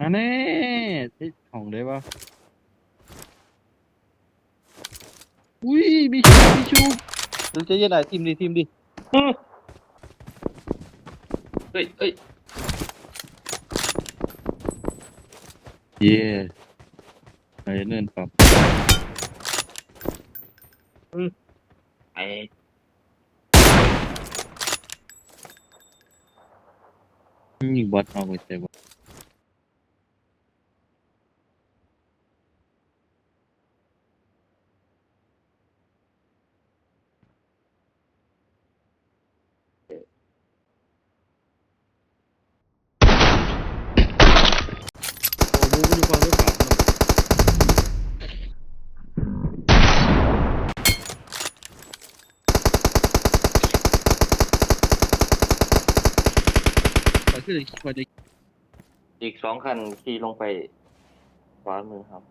อันนี้ที่ของได้ปะอุ้ยมีชูมีชูดูจะยังไงทีมดิทีมดิเฮ้ยเฮ้ยเย่ไอ้เนินปรับไอ้ยิงบอลเอาไปเตะบอล โอ้บูมันอยู่ความรู้ขาดมับเลยอีกสองคันขี่ลงไปขวามือครับ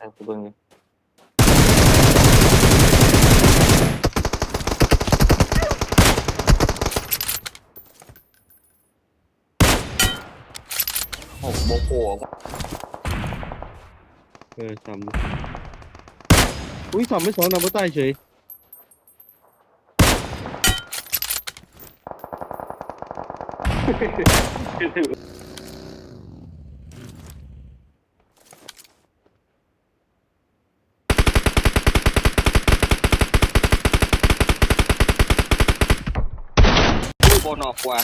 เอาไปเบิ่งเลยโอ้โหโมโหเออสามอุ้ยสามไม่สองนำมาใต้เฉย บนอกกว่า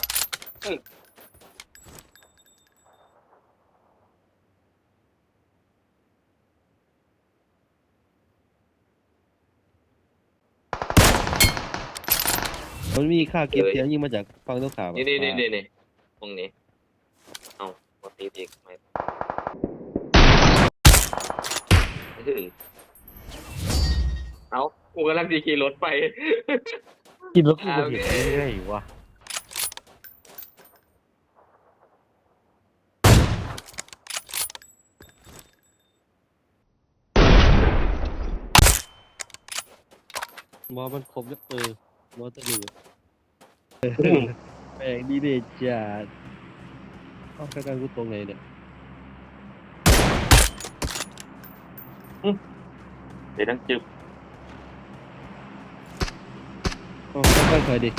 มันมีค่าเก็บเสียงยิงมาจากฟังตัวข่าวนี่นี่นี่นี่นี่ตรงนี้ เอาปกติอีกไหมเฮ้ยเอากูกำลังจะขี่รถไป กินแล้วกูอ่าก็โอเห็นเคเรื่อยๆว่ะ มอมันครบแล้วเออมอตัวหนึ่งอะแปลกดีเดจัดเอาใกล้ๆกูตรงไหนเนี่ยเดี๋ยวต้องจึบเอาใกล้ๆใครดิ